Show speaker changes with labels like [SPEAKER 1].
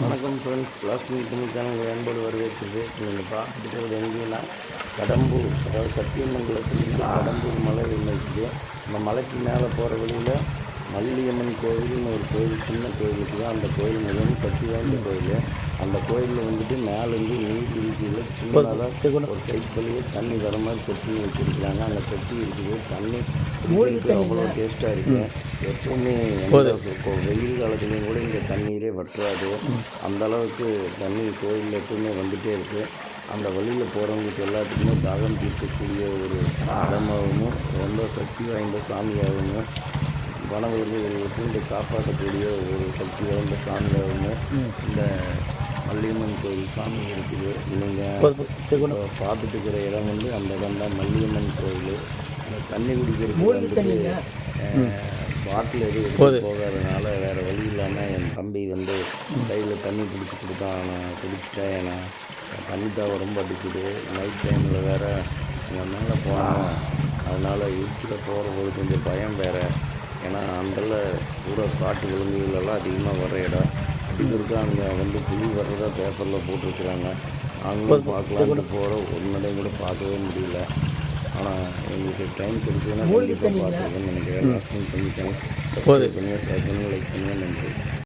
[SPEAKER 1] வணக்கம் friends last week தமிழ்ச்சான உங்கள் அன்போடு வரவேற்கிறது நீங்கள் பார்த்துட்டு எங்கேன்னா கடம்பூர். அதாவது சத்தியமங்கலத்திலிருந்து கடம்பூர் மலை இருக்குது அந்த மலைக்கு மேலே போகிற வழியில் மல்லியம்மன் கோவில்னு ஒரு கோயில் சின்ன கோயில் இருக்குது? அந்த கோயில் மிகவும் சக்தி வாய்ந்த கோயில். அந்த கோயிலில் வந்துட்டு மேலேருந்து நீர் வீழ்ச்சியில் சின்னதாக ஒரு கைப்பள்ளியே தண்ணி வர மாதிரி செட்டி வச்சுருக்காங்க அந்த செட்டி இருக்குது. தண்ணி அவ்வளோ டேஸ்ட்டாக இருக்குது எப்பவுமே இப்போ வெயில் காலத்துலேயும் கூட இங்கே தண்ணீரே வற்றாது. அந்த அளவுக்கு தண்ணி கோயிலில் எப்பவுமே வந்துகிட்டே இருக்குது அந்த வழியில் போகிறவங்களுக்கு எல்லாத்துக்குமே தாகம் தீர்க்கக்கூடிய ஒரு இடமாகவும் ரொம்ப சக்தி வாய்ந்த சாமியாகவும் வனவிலங்குகளை எப்பவுமே காப்பாற்றக்கூடிய ஒரு சக்தி வாய்ந்த சாமியாகவும் இந்த மல்லியம்மன் கோயில் சாமி இருக்குது. நீங்கள் பார்த்துட்டு இருக்கிற இடம் வந்து அந்த இடம் தான் மல்லியம்மன் கோயில். தண்ணி வந்துட்டு பாட்டில் எதுவும் போகாதனால வேறு வழி இல்லாமல் என் தம்பி வந்து கையில் தண்ணி பிடிச்சி கொடுத்தான். நான் குடிச்சிட்டேன் நான் தண்ணி தாவ ரொம்ப அடிச்சுது. நைட் டைமில் வேறு எங்கள் மேலே போனோம் அதனால் இருட்டில் போகிறபோது கொஞ்சம் பயம் வேறு. ஏன்னா அந்தல கூட காட்டு விலங்குகள் எல்லாம் அதிகமாக வர இடம். அடிக்கிறதுக்கு அங்கே வந்து புலி வர்றதா பேப்பரில் போட்டிருக்கிறாங்க. நாங்களும் பார்க்கலான்ட்டு போகிறோம் ஒரு நிலையும் கூட பார்க்கவே முடியல. ஆனால் எங்களுக்கு டைம் கிடைச்சதுன்னா கண்டிப்பாக பார்த்துருக்கேன்னு நினைக்கிறேன். சப்ஸ்கிரைப் பண்ணுங்கள் ஷேர் பண்ணுங்கள் லைக் பண்ணுங்கள் நன்றி.